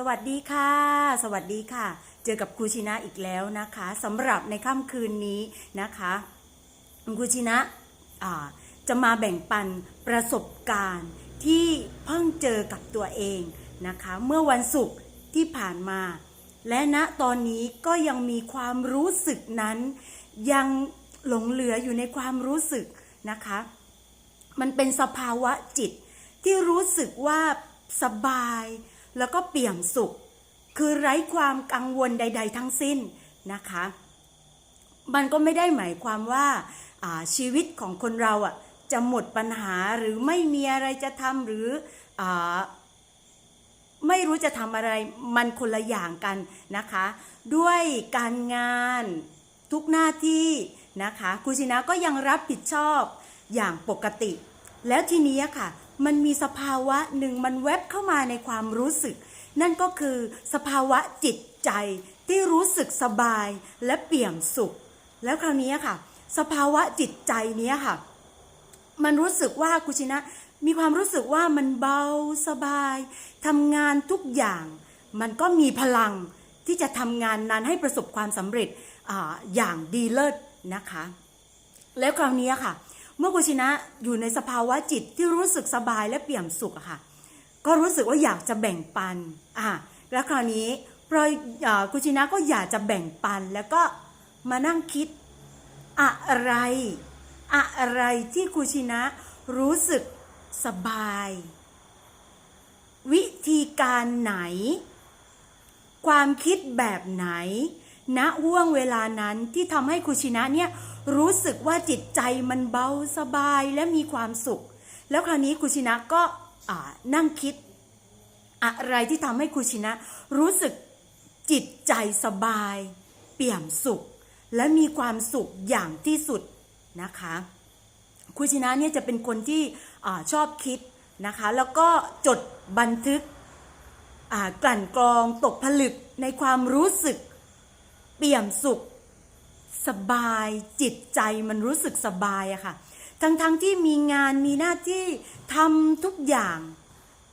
สวัสดีค่ะ สวัสดีค่ะ เจอกับครูชินะอีกแล้วนะคะสำหรับในค่ำคืนนี้นะคะครูชินะจะมาแบ่งปันประสบการณ์ที่เพิ่งเจอกับตัวเองนะคะ เมื่อวันศุกร์ที่ผ่านมา และณตอนนี้ก็ยังมีความรู้สึกนั้น ยังหลงเหลืออยู่ในความรู้สึกนะคะ มันเป็นสภาวะจิตที่รู้สึกว่าสบาย แล้วก็เปี่ยมสุข คือไร้ความกังวลใด ๆ ทั้งสิ้นนะคะ มันก็ไม่ได้หมายความว่าาชีวิตของคนเราอะจะหมดปัญหาหรือไม่มีอะไรจะทำหรืออไม่รู้จะทำอะไรมันคนละอย่างกันนะคะ ด้วยการงานทุกหน้าที่นะคะครูชินะก็ยังรับผิดชอบอย่างปกติ แล้วทีนี้ค่ะ มันมีสภาวะหนึ่งมันแวบเข้ามาในความรู้สึก นั่นก็คือสภาวะจิตใจที่รู้สึกสบายและเปี่ยมสุข แล้วคราวนี้ค่ะ สภาวะจิตใจนี้ค่ะ มันรู้สึกว่ากุชินะ มีความรู้สึกว่ามันเบาสบายทำงานทุกอย่าง มันก็มีพลังที่จะทำงานนั้นให้ประสบความสำเร็จออย่างดีเลิศนะคะ แล้วคราวนี้ค่ะ เมื่อกุชินะอยู่ในสภาวะจิตที่รู้สึกสบายและเปี่ยมสุขอะค่ะ ก็รู้สึกว่าอยากจะแบ่งปันอะแล้วคราวนี้พออ่ากุชินะก็อยากจะแบ่งปันแล้วก็มานั่งคิดอะไร อะไรที่กุชินะรู้สึกสบาย วิธีการไหน ความคิดแบบไหนณห่วงเวลานั้นที่ทำให้คุชินะเนี่ย รู้สึกว่าจิตใจมันเบาสบายและมีความสุข แล้วคราวนี้คุชินะก็นั่งคิด อะไรที่ทำให้คุชินะ รู้สึกจิตใจสบาย เปี่ยมสุข และมีความสุขอย่างที่สุดนะคะคุชินะเนี่ยจะเป็นคนที่อชอบคิดนะคะ แล้วก็จดบันทึกกลั่นกรองตกผลึกในความรู้สึก เปี่ยมสุข สบายจิตใจมันรู้สึกสบายอะค่ะ ทั้งๆทที่มีงานมีหน้าที่ทำทุกอย่าง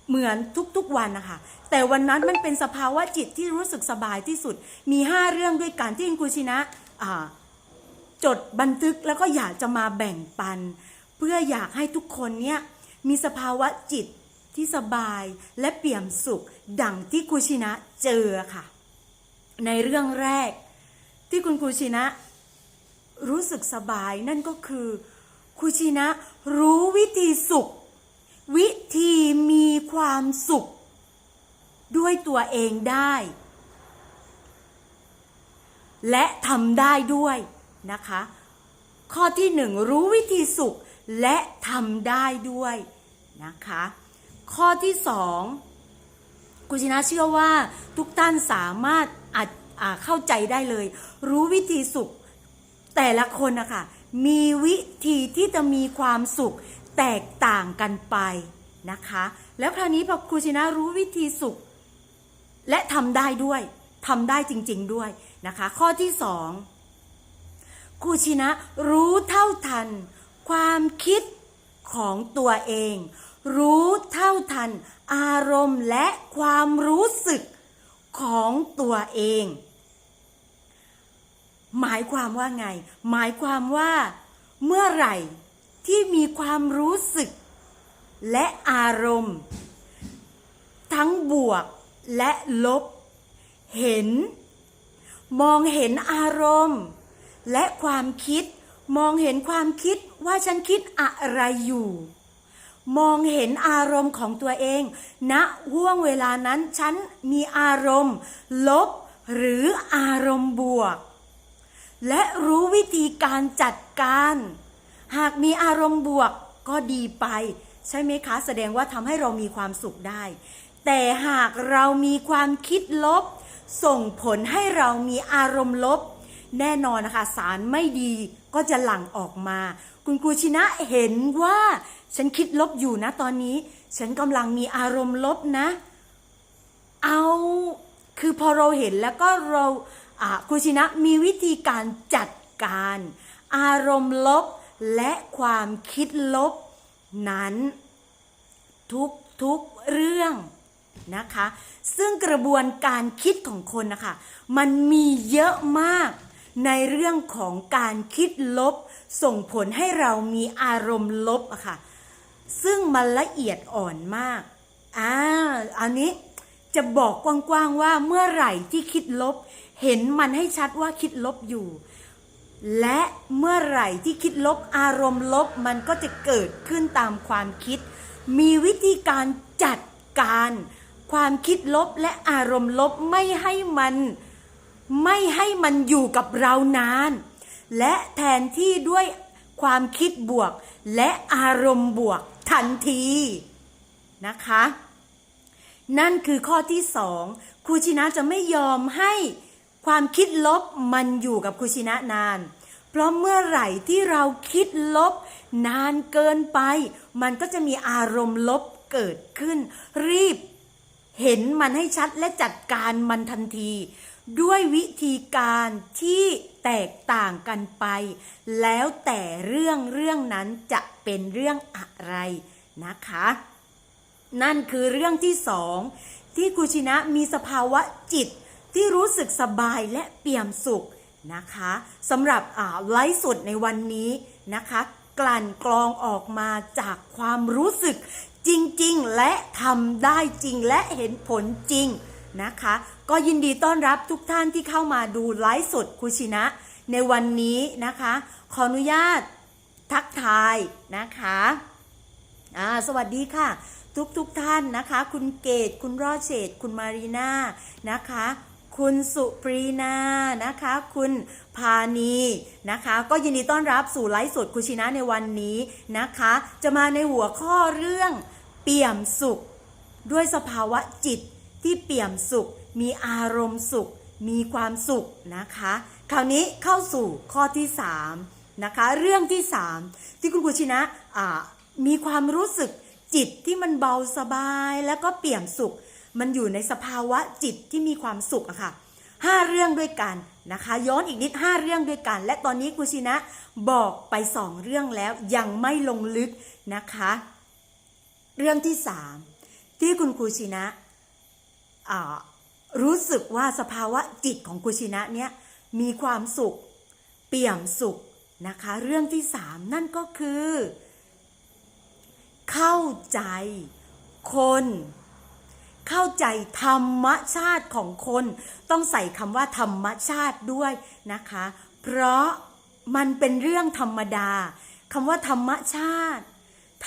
เหมือนทุกๆวันนะคะ แต่วันนั้นมันเป็นสภาวะจิตที่รู้สึกสบายที่สุด มีห้าเรื่องด้วยกันที่คุณครูชินะจดบันทึกแล้วก็อยากจะมาแบ่งปัน เพื่ออยากให้ทุกคนเนี่ยมีสภาวะจิตที่สบายและเปี่ยมสุข ดังที่ครูชินะเจอค่ะ ในเรื่องแรกที่คุณครูชินะ รู้สึกสบายนั่นก็คือครูชินะ รู้วิธีสุข วิธีมีความสุข ด้วยตัวเองได้ และทำได้ด้วยนะคะ ข้อที่หนึ่งรู้วิธีสุขและทำได้ด้วยนะคะ ข้อที่สองกุชินะเชื่อว่าทุกท่านสามารถอาจอ่าเข้าใจได้เลย รู้วิธีสุข แต่ละคนนะคะมีวิธีที่จะมีความสุขแตกต่างกันไปนะคะ แล้วคราวนี้พอครูชินะรู้วิธีสุข และทำได้ด้วยทำได้จริง ๆด้วยนะคะ ข้อที่สองครูชินะรู้เท่าทัน ความคิดของตัวเอง รู้เท่าทัน อารมณ์และความรู้สึกของตัวเอง หมายความว่าไง หมายความว่า เมื่อไหร่ที่มีความรู้สึก และอารมณ์ ทั้งบวกและลบ เห็น มองเห็นอารมณ์ และความคิด มองเห็นความคิดว่าฉันคิดอะไรอยู่ มองเห็นอารมณ์ของตัวเองณห่วงเวลานั้นฉันมีอารมณ์ ลบหรืออารมณ์บวก และรู้วิธีการจัดการ หากมีอารมณ์บวกก็ดีไป ใช่ไหมคะ แสดงว่าทำให้เรามีความสุขได้ แต่หากเรามีความคิดลบ ส่งผลให้เรามีอารมณ์ลบ แน่นอนนะคะสารไม่ดีก็จะหลั่งออกมา คุณครูชินะเห็นว่า ฉันคิดลบอยู่นะตอนนี้ ฉันกำลังมีอารมณ์ลบนะ เอา คือพอเราเห็นแล้วก็เรา ครูชินะมีวิธีการจัดการ อารมณ์ลบและความคิดลบนั้น ทุกทุกเรื่องนะคะ ซึ่งกระบวนการคิดของคนนะคะมันมีเยอะมากในเรื่องของการคิดลบ ส่งผลให้เรามีอารมณ์ลบอะค่ะซึ่งมันละเอียดอ่อนมากอ่าอันนี้จะบอกกว้างๆว่าเมื่อไหร่ที่คิดลบ เห็นมันให้ชัดว่าคิดลบอยู่ และเมื่อไหร่ที่คิดลบอารมณ์ลบมันก็จะเกิดขึ้นตามความคิด มีวิธีการจัดการ ความคิดลบและอารมณ์ลบไม่ให้มัน ไม่ให้มันอยู่กับเรานาน และแทนที่ด้วยความคิดบวกและอารมณ์บวกทันทีนะคะ นั่นคือข้อที่สองครูชินะจะไม่ยอมให้ ความคิดลบมันอยู่กับครูชินะนาน เพราะเมื่อไหร่ที่เราคิดลบ นานเกินไป มันก็จะมีอารมณ์ลบเกิดขึ้น รีบ เห็นมันให้ชัดและจัดการมันทันที ด้วยวิธีการที่แตกต่างกันไป แล้วแต่เรื่องเรื่องนั้นจะเป็นเรื่องอะไรนะคะ นั่นคือเรื่องที่สองที่ครูชินะมีสภาวะจิต ที่รู้สึกสบายและเปี่ยมสุขนะคะสำหรับไลฟ์สดในวันนี้นะคะ กลั่นกรองออกมาจากความรู้สึกจริงๆ และทำได้จริงและเห็นผลจริงนะคะ ก็ยินดีต้อนรับทุกท่านที่เข้ามาดูไลฟ์สดครูชินะ ในวันนี้นะคะ ขออนุญาตทักทายนะคะสวัสดีค่ะ ทุกทุกท่านนะคะ คุณเกตคุณรอดเฉดคุณมารีนานะคะ คุณสุปรีนานะคะ คุณพานีนะคะ ก็ยินดีต้อนรับสู่ไลฟ์สดคุชินะในวันนี้นะคะ จะมาในหัวข้อเรื่องเปี่ยมสุข ด้วยสภาวะจิตที่เปี่ยมสุข มีอารมณ์สุข มีความสุขนะคะ คราวนี้เข้าสู่ข้อที่ 3 นะคะ เรื่องที่ 3 ที่คุณกุชินะมีความรู้สึกจิตที่มันเบาสบายแล้วก็เปี่ยมสุข มันอยู่ในสภาวะจิตที่มีความสุขอะค่ะห้าเรื่องด้วยกันนะคะ ย้อนอีกนิดห้าเรื่องด้วยกัน และตอนนี้กุชินะบอกไปสองเรื่องแล้วยังไม่ลงลึกนะคะ เรื่องที่สามที่คุณครูชินะรู้สึกว่าสภาวะจิตของครูชินะเนี้ยมีความสุข เปี่ยมสุขนะคะ เรื่องที่สามนั่นก็คือ เข้าใจคน เข้าใจธรรมชาติของคน ต้องใส่คำว่าธรรมชาติด้วยนะคะ เพราะมันเป็นเรื่องธรรมดาคำว่าธรรมชาติ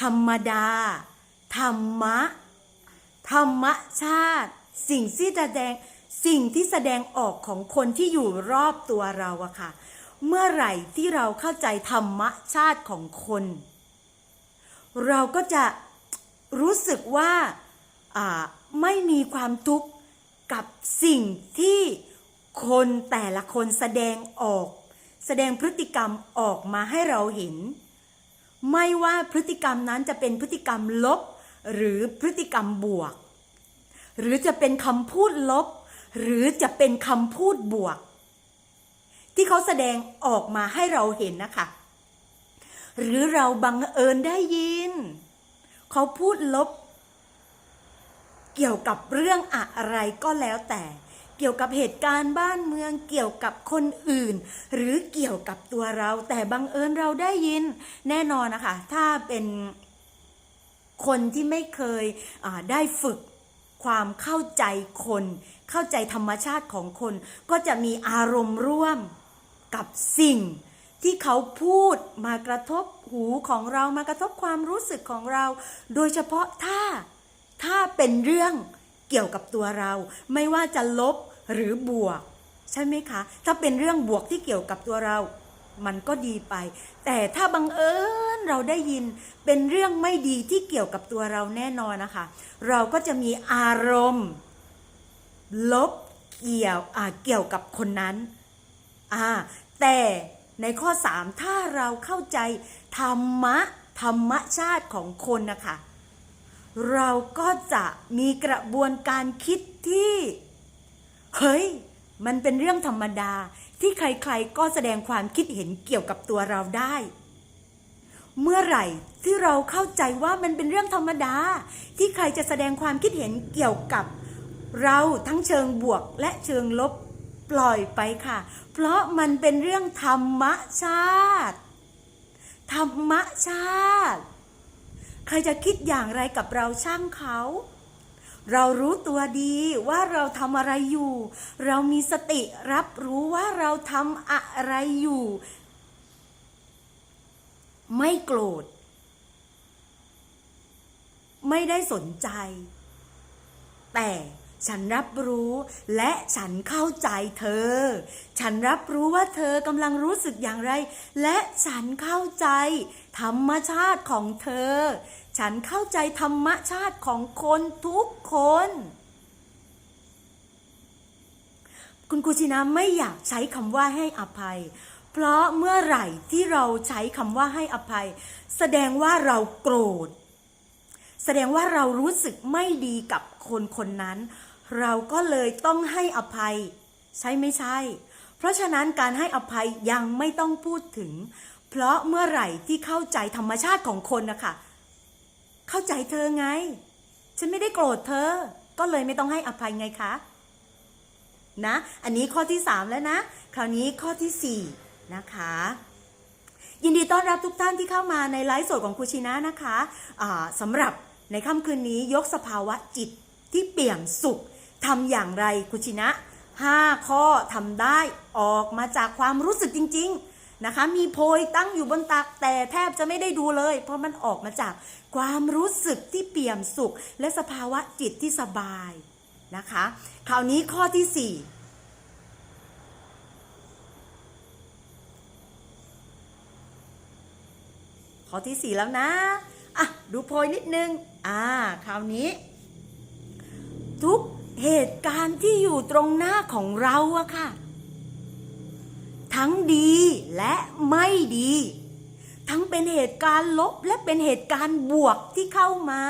ธรรมดา ธรรมะ ธรรมชาติ สิ่งที่แสดงสิ่งที่แสดงออกของคนที่อยู่รอบตัวเราอะค่ะ เมื่อไหร่ที่เราเข้าใจธรรมชาติของคน เราก็จะรู้สึกว่าอ่าไม่มีความทุกข์กับสิ่งที่คนแต่ละคนแสดงออก แสดงพฤติกรรมออกมาให้เราเห็น ไม่ว่าพฤติกรรมนั้นจะเป็นพฤติกรรมลบ หรือพฤติกรรมบวก หรือจะเป็นคำพูดลบ หรือจะเป็นคำพูดบวก ที่เขาแสดงออกมาให้เราเห็นนะคะ หรือเราบังเอิญได้ยิน เขาพูดลบ เกี่ยวกับเรื่องอะไรก็แล้วแต่ เกี่ยวกับเหตุการณ์บ้านเมือง เกี่ยวกับคนอื่น หรือเกี่ยวกับตัวเรา แต่บังเอิญเราได้ยิน แน่นอนนะคะ ถ้าเป็นคนที่ไม่เคยได้ฝึกความเข้าใจคน เข้าใจธรรมชาติของคน ก็จะมีอารมณ์ร่วมกับสิ่งที่เขาพูดมากระทบหูของเรามากระทบความรู้สึกของเรา โดยเฉพาะถ้า ถ้าเป็นเรื่องเกี่ยวกับตัวเรา ไม่ว่าจะลบหรือบวก ใช่ไหมคะ ถ้าเป็นเรื่องบวกที่เกี่ยวกับตัวเรา มันก็ดีไป แต่ถ้าบังเอิญเราได้ยินเป็นเรื่องไม่ดีที่เกี่ยวกับตัวเราแน่นอนนะคะ เราก็จะมีอารมณ์ ลบเกี่ยวเกี่ยวกับคนนั้นอ่าแต่ในข้อ 3 ถ้าเราเข้าใจธรรมะธรรมชาติของคนนะคะ เราก็จะมีกระบวนการคิดที่ เฮ้ย มันเป็นเรื่องธรรมดาที่ใครๆก็แสดงความคิดเห็นเกี่ยวกับตัวเราได้ เมื่อไหร่ที่เราเข้าใจว่ามันเป็นเรื่องธรรมดา ที่ใครจะแสดงความคิดเห็นเกี่ยวกับ เราทั้งเชิงบวกและเชิงลบปล่อยไปค่ะ เพราะมันเป็นเรื่องธรรมชาติ ธรรมชาติ ใครจะคิดอย่างไรกับเราช่างเขา เรารู้ตัวดีว่าเราทำอะไรอยู่ เรามีสติรับรู้ว่าเราทำอะไรอยู่ ไม่โกรธ ไม่ได้สนใจ แต่ ฉันรับรู้และฉันเข้าใจเธอ ฉันรับรู้ว่าเธอกำลังรู้สึกอย่างไร และฉันเข้าใจ ธรรมชาติของเธอ ฉันเข้าใจธรรมชาติของคนทุกคน คุณครูชินะไม่อยากใช้คำว่าให้อภัย เพราะเมื่อไหร่ที่เราใช้คำว่าให้อภัย แสดงว่าเราโกรธแสดงว่าเรารู้สึกไม่ดีกับคนคนนั้น เราก็เลยต้องให้อภัย ใช่ไม่ใช่ เพราะฉะนั้นการให้อภัยยังไม่ต้องพูดถึง เพราะเมื่อไหร่ที่เข้าใจธรรมชาติของคนนะคะเข้าใจเธอไง ฉันไม่ได้โกรธเธอ ก็เลยไม่ต้องให้อภัยไงคะนะอันนี้ข้อที่ 3 แล้วนะ คราวนี้ข้อทีสี่4 นะคะยินดีต้อนรับทุกท่านที่เข้ามาในไลฟ์สดของครูชินะนะคะะสำหรับในค่ำคืนนี้ยกสภาวะจิตที่เปี่ยมสุข ทำอย่างไรครูชินะ5ข้อทำได้ออกมาจากความรู้สึกจริง ๆนะคะ มีโพยตั้งอยู่บนตักแต่แทบจะไม่ได้ดูเลย เพราะมันออกมาจากความรู้สึกที่เปี่ยมสุข และสภาวะจิตที่สบายนะคะ คราวนี้ข้อที่ 4ข้อที่สี่แล้วนะ อะ ดูโพยนิดนึง อ่า คราวนี้ ทุก เหตุการณ์ที่อยู่ตรงหน้าของเราอะค่ะ ทั้งดีและไม่ดี ทั้งเป็นเหตุการณ์ลบและเป็นเหตุการณ์บวกที่เข้ามา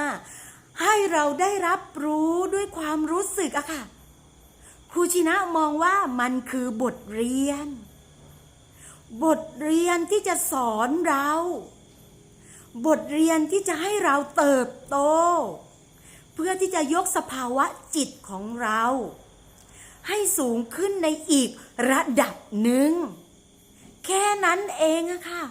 ให้เราได้รับรู้ด้วยความรู้สึกอะค่ะครูชินะมองว่ามันคือบทเรียน บทเรียนที่จะสอนเรา บทเรียนที่จะให้เราเติบโต เพื่อที่จะยกสภาวะจิตของเรา ให้สูงขึ้นในอีกระดับหนึ่ง แค่นั้นเองอะค่ะ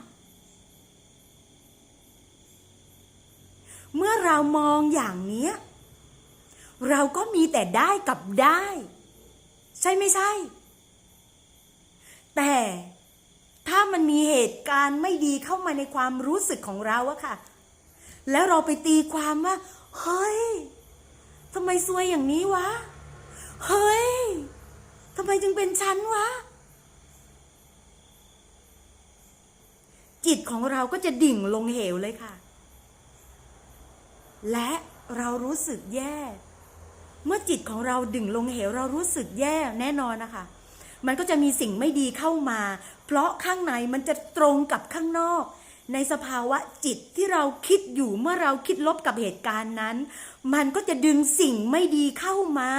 เมื่อเรามองอย่างนี้ เราก็มีแต่ได้กับได้ ใช่ไม่ใช่ แต่ถ้ามันมีเหตุการณ์ไม่ดีเข้ามาในความรู้สึกของเราอะค่ะ แล้วเราไปตีความว่า เฮ้ย ทำไมซวยอย่างนี้วะ เฮ้ยทำไมจึงเป็นฉันวะ จิตของเราก็จะดิ่งลงเหวเลยค่ะ และเรารู้สึกแย่ เมื่อจิตของเราดิ่งลงเหว เรารู้สึกแย่แน่นอนนะคะ มันก็จะมีสิ่งไม่ดีเข้ามา เพราะข้างในมันจะตรงกับข้างนอก ในสภาวะจิตที่เราคิดอยู่เมื่อเราคิดลบกับเหตุการณ์นั้น มันก็จะดึงสิ่งไม่ดีเข้ามา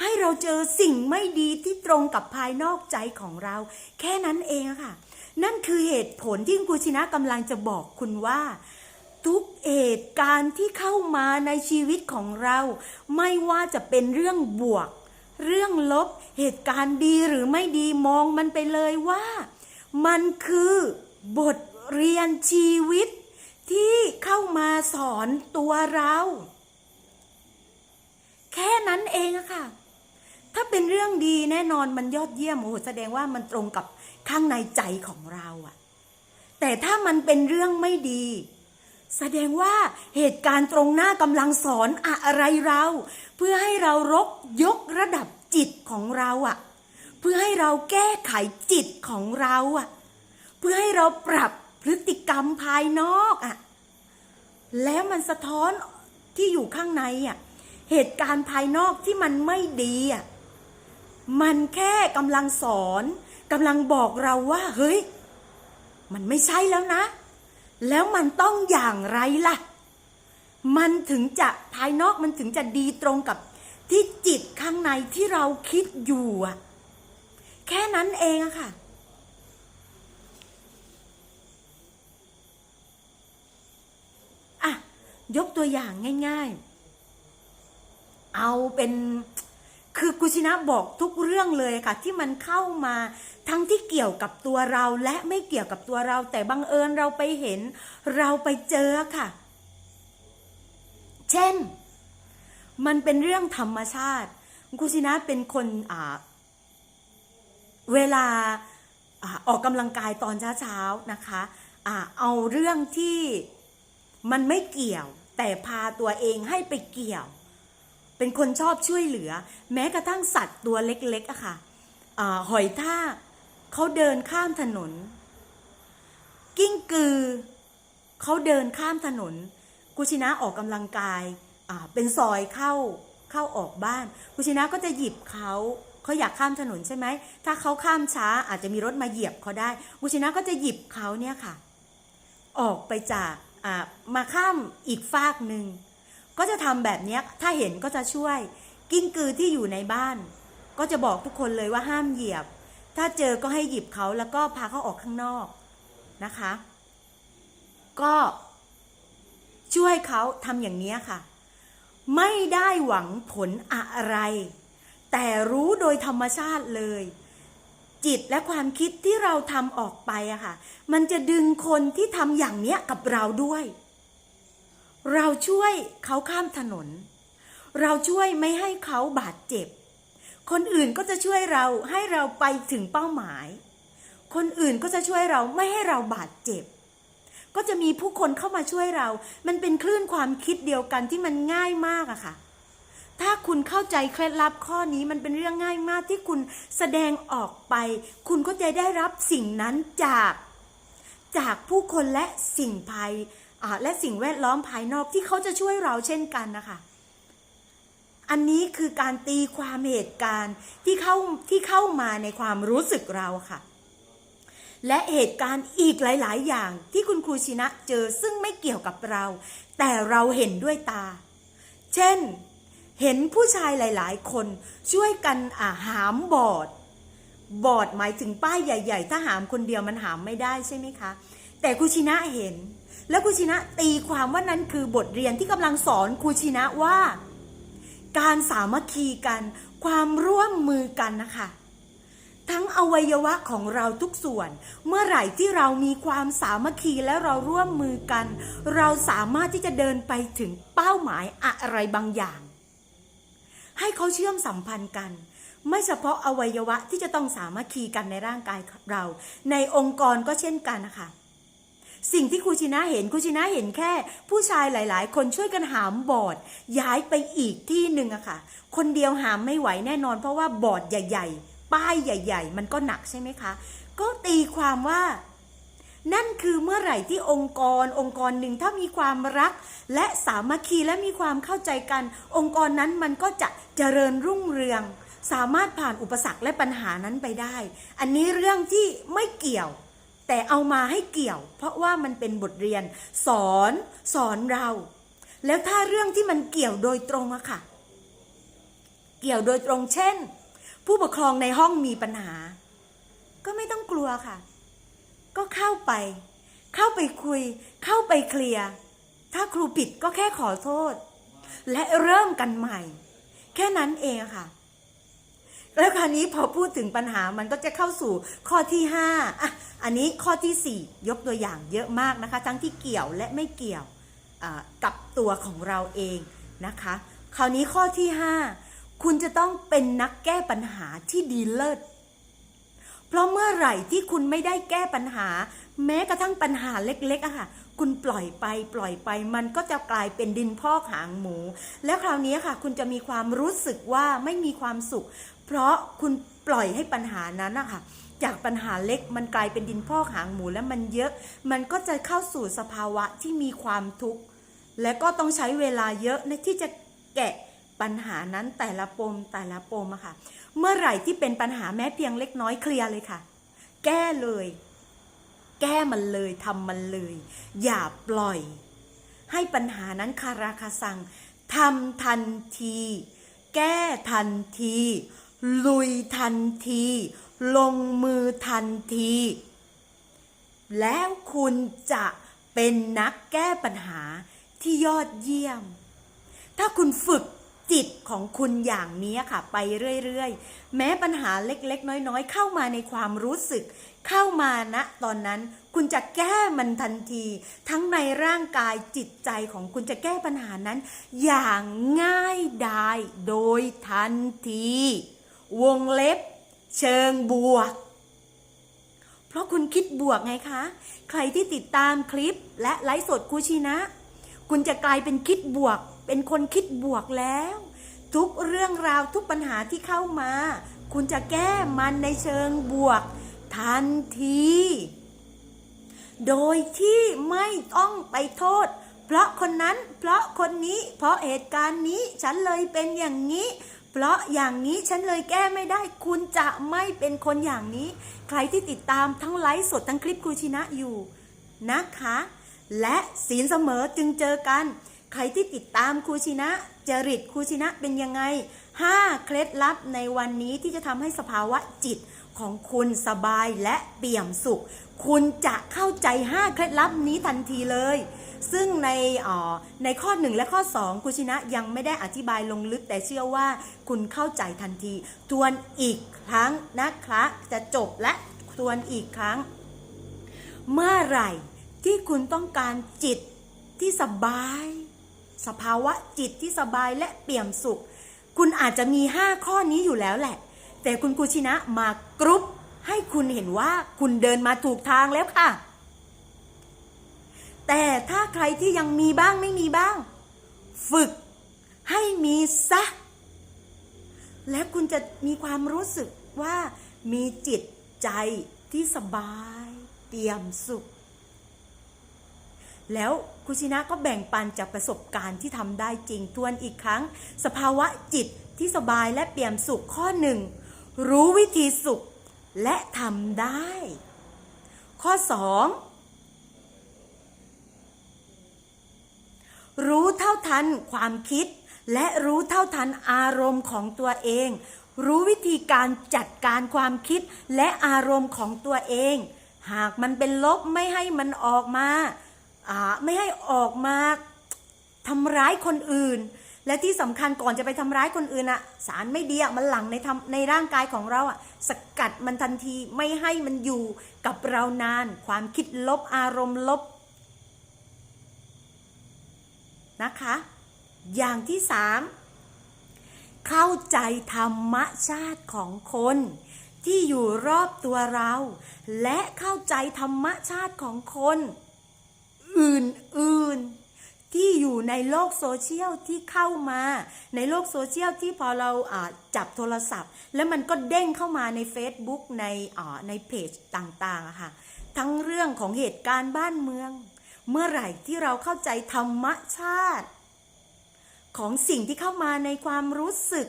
ให้เราเจอสิ่งไม่ดีที่ตรงกับภายนอกใจของเรา แค่นั้นเองค่ะ นั่นคือเหตุผลที่คุณชินะกำลังจะบอกคุณว่า ทุกเหตุการณ์ที่เข้ามาในชีวิตของเรา ไม่ว่าจะเป็นเรื่องบวก เรื่องลบ เหตุการณ์ดีหรือไม่ดีมองมันไปเลยว่า มันคือบท เรียนชีวิตที่เข้ามาสอนตัวเรา แค่นั้นเองอะค่ะ ถ้าเป็นเรื่องดีแน่นอนมันยอดเยี่ยมโอ้โหแสดงว่ามันตรงกับข้างในใจของเราอะแต่ถ้ามันเป็นเรื่องไม่ดี แสดงว่าเหตุการณ์ตรงหน้ากำลังสอนอะไรเรา เพื่อให้เรารกยกระดับจิตของเราอะเพื่อให้เราแก้ไขจิตของเราอะเพื่อให้เราปรับ พฤติกรรมภายนอกอะแล้วมันสะท้อนที่อยู่ข้างในอะเหตุการณ์ภายนอกที่มันไม่ดีอะมันแค่กำลังสอนกำลังบอกเราว่า เฮ้ย มันไม่ใช่แล้วนะ แล้วมันต้องอย่างไรล่ะ มันถึงจะภายนอกมันถึงจะดีตรงกับที่จิตข้างในที่เราคิดอยู่อะแค่นั้นเองอะค่ะ ยกตัวอย่างง่าย ๆ เอาเป็นคือกุชินะบอกทุกเรื่องเลยค่ะ ที่มันเข้ามาทั้งที่เกี่ยวกับตัวเราและไม่เกี่ยวกับตัวเรา แต่บังเอิญเราไปเห็น เราไปเจอค่ะ เช่น มันเป็นเรื่องธรรมชาติกุชินะเป็นคนอ่าเวลาอออกกำลังกายตอนเช้าๆนะคะอะเอาเรื่องที่มันไม่เกี่ยว แต่พาตัวเองให้ไปเกี่ยว เป็นคนชอบช่วยเหลือ แม้กระทั่งสัตว์ตัวเล็กๆอะค่ะหอยทากเขาเดินข้ามถนน กิ้งกือเขาเดินข้ามถนน กุชินะออกกำลังกายเป็นซอยเข้าเข้าออกบ้าน กุชินะก็จะหยิบเขาเขาอยากข้ามถนนใช่ไหม ถ้าเขาข้ามช้าอาจจะมีรถมาเหยียบเขาได้ กุชินะก็จะหยิบเขาเนี่ยค่ะ ออกไปจาก มาข้ามอีกฟากหนึ่งก็จะทำแบบนี้ถ้าเห็นก็จะช่วย กิ้งกือที่อยู่ในบ้าน ก็จะบอกทุกคนเลยว่าห้ามเหยียบ ถ้าเจอก็ให้หยิบเขาแล้วก็พาเขาออกข้างนอกนะคะ ก็ช่วยเขาทำอย่างนี้ค่ะ ไม่ได้หวังผลอะไร แต่รู้โดยธรรมชาติเลย จิตและความคิดที่เราทำออกไปอะค่ะ มันจะดึงคนที่ทำอย่างเนี้ยกับเราด้วย เราช่วยเขาข้ามถนน เราช่วยไม่ให้เขาบาดเจ็บ คนอื่นก็จะช่วยเราให้เราไปถึงเป้าหมาย คนอื่นก็จะช่วยเราไม่ให้เราบาดเจ็บ ก็จะมีผู้คนเข้ามาช่วยเรา มันเป็นคลื่นความคิดเดียวกันที่มันง่ายมากอะค่ะ ถ้าคุณเข้าใจเคล็ดลับข้อนี้มันเป็นเรื่องง่ายมากที่คุณแสดงออกไป คุณก็จะได้รับสิ่งนั้นจาก จากผู้คนและสิ่งภายและสิ่งแวดล้อมภายนอกที่เขาจะช่วยเราเช่นกันนะคะ อันนี้คือการตีความเหตุการณ์ที่เข้าที่เข้ามาในความรู้สึกเราค่ะและเหตุการณ์อีกหลาย ๆ อย่างที่คุณครูชินะเจอซึ่งไม่เกี่ยวกับเรา แต่เราเห็นด้วยตา เช่น เห็นผู้ชายหลาย ๆ คนช่วยกันอาหามบอด บอดหมายถึงป้ายใหญ่ ๆ ถ้าหามคนเดียวมันหามไม่ได้ใช่ไหมคะ แต่ครูชินะเห็น แล้วครูชินะตีความว่านั้นคือบทเรียนที่กำลังสอนครูชินะว่า การสามัคคีกัน ความร่วมมือกันนะคะทั้งอวัยวะของเราทุกส่วน เมื่อไหร่ที่เรามีความสามัคคีและเราร่วมมือกัน เราสามารถที่จะเดินไปถึงเป้าหมายอะไรบางอย่าง ให้เขาเชื่อมสัมพันธ์กัน ไม่เฉพาะอวัยวะที่จะต้องสามัคคีกันในร่างกายเรา ในองค์กรก็เช่นกันนะคะสิ่งที่ครูชินะเห็นครูชินะเห็นแค่ ผู้ชายหลาย ๆ คนช่วยกันหามบอร์ดย้ายไปอีกที่หนึ่งอะค่ะ คนเดียวหามไม่ไหวแน่นอน เพราะว่าบอร์ดใหญ่ ๆ ป้ายใหญ่ ๆ มันก็หนักใช่ไหมคะ ก็ตีความว่า นั่นคือเมื่อไหร่ที่องค์กร องค์กรหนึ่งถ้ามีความรัก และสามัคคีและมีความเข้าใจกัน องค์กรนั้นมันก็จะเจริญรุ่งเรือง สามารถผ่านอุปสรรคและปัญหานั้นไปได้ อันนี้เรื่องที่ไม่เกี่ยว แต่เอามาให้เกี่ยว เพราะว่ามันเป็นบทเรียน สอนสอนเรา แล้วถ้าเรื่องที่มันเกี่ยวโดยตรงอะค่ะ เกี่ยวโดยตรงเช่น ผู้ปกครองในห้องมีปัญหา ก็ไม่ต้องกลัวค่ะ ก็เข้าไป เข้าไปคุย เข้าไปเคลียร์ ถ้าครูผิดก็แค่ขอโทษ และเริ่มกันใหม่ แค่นั้นเองค่ะ แล้วคราวนี้พอพูดถึงปัญหามันก็จะเข้าสู่ข้อที่ห้าอะอันนี้ข้อที่สี่ยกตัวอย่างเยอะมากนะคะ ทั้งที่เกี่ยวและไม่เกี่ยวกับตัวของเราเองนะคะ คราวนี้ข้อที่ห้าคุณจะต้องเป็นนักแก้ปัญหาที่ดีเลิศ เพราะเมื่อไหร่ที่คุณไม่ได้แก้ปัญหา แม้กระทั่งปัญหาเล็กๆอะค่ะ คุณปล่อยไปปล่อยไป มันก็จะกลายเป็นดินพอกหางหมู แล้วคราวนี้ค่ะ คุณจะมีความรู้สึกว่าไม่มีความสุข เพราะคุณปล่อยให้ปัญหานั้นอะค่ะจากปัญหาเล็กมันกลายเป็นดินพอกหางหมูแล้วมันเยอะ มันก็จะเข้าสู่สภาวะที่มีความทุกข์ และก็ต้องใช้เวลาเยอะในที่จะแกะปัญหานั้นแต่ละปมแต่ละปมอะค่ะ เมื่อไหร่ที่เป็นปัญหาแม้เพียงเล็กน้อยเคลียร์เลยค่ะ แก้เลย แก้มันเลยทำมันเลย อย่าปล่อย ให้ปัญหานั้นคาราคาซังทำทันที แก้ทันที ลุยทันที ลงมือทันที แล้วคุณจะเป็นนักแก้ปัญหาที่ยอดเยี่ยม ถ้าคุณฝึก จิตของคุณอย่างนี้ค่ะ ไปเรื่อยๆ แม้ปัญหาเล็กๆ น้อยๆ เข้ามาในความรู้สึก เข้ามาณตอนนั้นคุณจะแก้มันทันที ทั้งในร่างกายจิตใจของคุณจะแก้ปัญหานั้น อย่างง่ายดายโดยทันที วงเล็บ เชิงบวก เพราะคุณคิดบวกไงคะ ใครที่ติดตามคลิปและไลฟ์สดคูชินะ คุณจะกลายเป็นคิดบวก เป็นคนคิดบวกแล้ว ทุกเรื่องราวทุกปัญหาที่เข้ามา คุณจะแก้มันในเชิงบวก ทันที โดยที่ไม่ต้องไปโทษ เพราะคนนั้น เพราะคนนี้ เพราะเหตุการณ์นี้ฉันเลยเป็นอย่างนี้เพราะอย่างนี้ฉันเลยแก้ไม่ได้ คุณจะไม่เป็นคนอย่างนี้ ใครที่ติดตามทั้งไลฟ์สดทั้งคลิปครูชินะอยู่นะคะ และศีลเสมอจึงเจอกัน ใครที่ติดตามครูชินะจริตครูชินะเป็นยังไง 5 เคล็ดลับในวันนี้ที่จะทำให้สภาวะจิตของคุณสบายและเปี่ยมสุข คุณจะเข้าใจ 5 เคล็ดลับนี้ทันทีเลย ซึ่งในเอ่อในข้อ 1 และข้อ 2คุณชินะยังไม่ได้อธิบายลงลึกแต่เชื่อว่าคุณเข้าใจทันที ทวนอีกครั้งนะคะจะจบและทวนอีกครั้ง เมื่อไหร่ที่คุณต้องการจิตที่สบาย สภาวะจิตที่สบายและเปี่ยมสุข คุณอาจจะมี 5 ข้อนี้อยู่แล้วแหละ แต่คุณกุชินะมากรุ๊ปให้คุณเห็นว่าคุณเดินมาถูกทางแล้วค่ะ แต่ถ้าใครที่ยังมีบ้างไม่มีบ้าง ฝึกให้มีซะ และคุณจะมีความรู้สึกว่ามีจิตใจที่สบาย เปี่ยมสุข แล้ว คุชินะก็แบ่งปันจากประสบการณ์ที่ทำได้จริงทวนอีกครั้ง สภาวะจิตที่สบายและเปี่ยมสุขข้อหนึ่งรู้วิธีสุขและทำได้ ข้อสองรู้เท่าทันความคิด และรู้เท่าทันอารมณ์ของตัวเอง รู้วิธีการจัดการความคิดและอารมณ์ของตัวเอง หากมันเป็นลบไม่ให้มันออกมาอ่า ไม่ให้ออกมาทำร้ายคนอื่น และที่สำคัญก่อนจะไปทำร้ายคนอื่นอะสารไม่ดีอะมันหลั่งในทำในร่างกายของเราอะสกัดมันทันทีไม่ให้มันอยู่กับเรานาน ความคิดลบอารมณ์ลบนะคะ อย่างที่สามเข้าใจธรรมชาติของคนที่อยู่รอบตัวเรา และเข้าใจธรรมชาติของคน อื่นๆ ที่อยู่ในโลกโซเชียลที่เข้ามา ในโลกโซเชียลที่พอเราจับโทรศัพท์ แล้วมันก็เด้งเข้ามาใน Facebook ในอ่าในเพจต่างๆค่ะ ทั้งเรื่องของเหตุการณ์บ้านเมือง เมื่อไหร่ที่เราเข้าใจธรรมชาติ ของสิ่งที่เข้ามาในความรู้สึก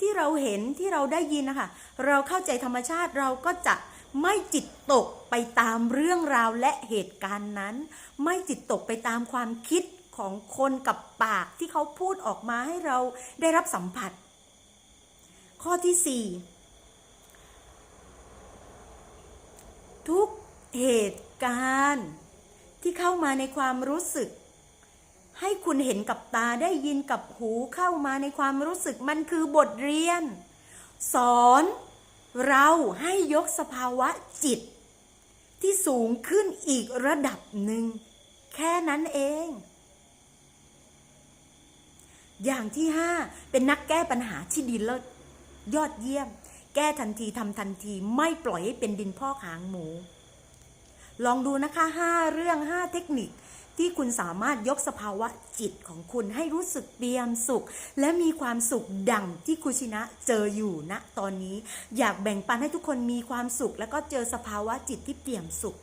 ที่เราเห็นที่เราได้ยินนะคะ เราเข้าใจธรรมชาติเราก็จะ ไม่จิตตกไปตามเรื่องราวและเหตุการณ์นั้น ไม่จิตตกไปตามความคิดของคนกับปากที่เขาพูดออกมาให้เราได้รับสัมผัส ข้อที่สี่ทุกเหตุการณ์ ที่เข้ามาในความรู้สึก ให้คุณเห็นกับตาได้ยินกับหูเข้ามาในความรู้สึกมันคือบทเรียน สอน เราให้ยกสภาวะจิต ที่สูงขึ้นอีกระดับหนึ่ง แค่นั้นเอง อย่างที่ห้าเป็นนักแก้ปัญหาที่ดีเลิศยอดเยี่ยม แก้ทันทีทำทันทีไม่ปล่อยให้เป็นดินพ่อกหางหมู ลองดูนะคะ5เรื่อง5เทคนิค ที่คุณสามารถยกสภาวะจิตของคุณให้รู้สึกเปี่ยมสุข และมีความสุขดังที่คุชินะเจออยู่ณตอนนี้ อยากแบ่งปันให้ทุกคนมีความสุข แล้วก็เจอสภาวะจิตที่เปี่ยมสุข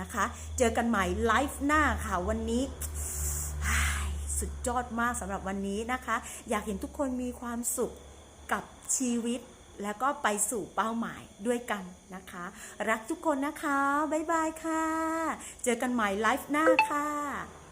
นะคะ เจอกันใหม่ไลฟ์หน้าค่ะวันนี้สุดยอดมากสำหรับวันนี้นะคะ อยากเห็นทุกคนมีความสุขกับชีวิต แล้วก็ไปสู่เป้าหมายด้วยกันนะคะ รักทุกคนนะคะ บ๊ายบายค่ะ เจอกันใหม่ไลฟ์หน้าค่ะ